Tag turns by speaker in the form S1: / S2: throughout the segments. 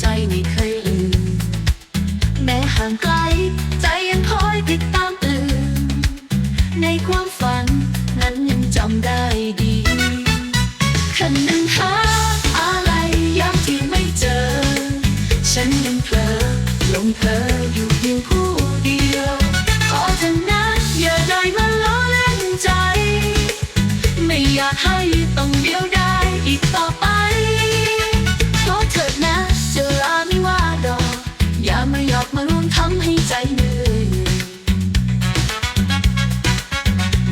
S1: ใจไม่เคยลืมแม้ห่างไกล ใจยังคอยติดตามตื่นในความฝันนั้นยังจำได้ดีคันหนึ่งหาอะไรยามที่ไม่เจอ ฉันยังเผลอลงเธออยู่เพียงผู้เดียว ขอเธอนั้นอย่าได้มาล้อเล่นใจ ไม่อยากให้ ทำให้ใจเหนื่อย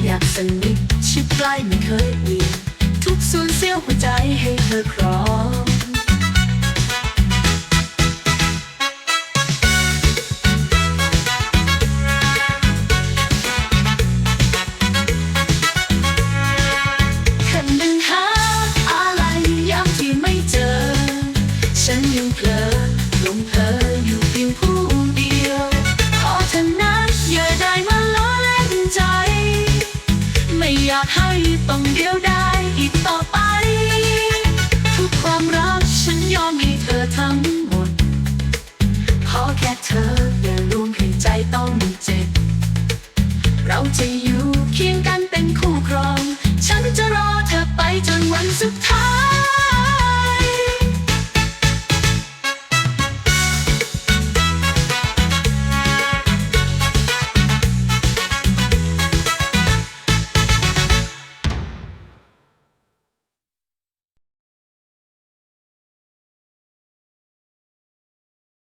S1: อยากสนิทชิดใกล้ไม่เคยเปลี่ยนทุกส่วนเสียวหัวใจให้เธอครอ ให้ต้องเดียวดายอีกต่อไป ทุกความรักฉันยอมให้เธอทั้งหมด ขอแค่เธออย่าร่มให้ใจต้องเจ็บ เราจะอยู่เคียงกันเป็นคู่ครอง ฉันจะรอเธอไปจนวันสุดท้าย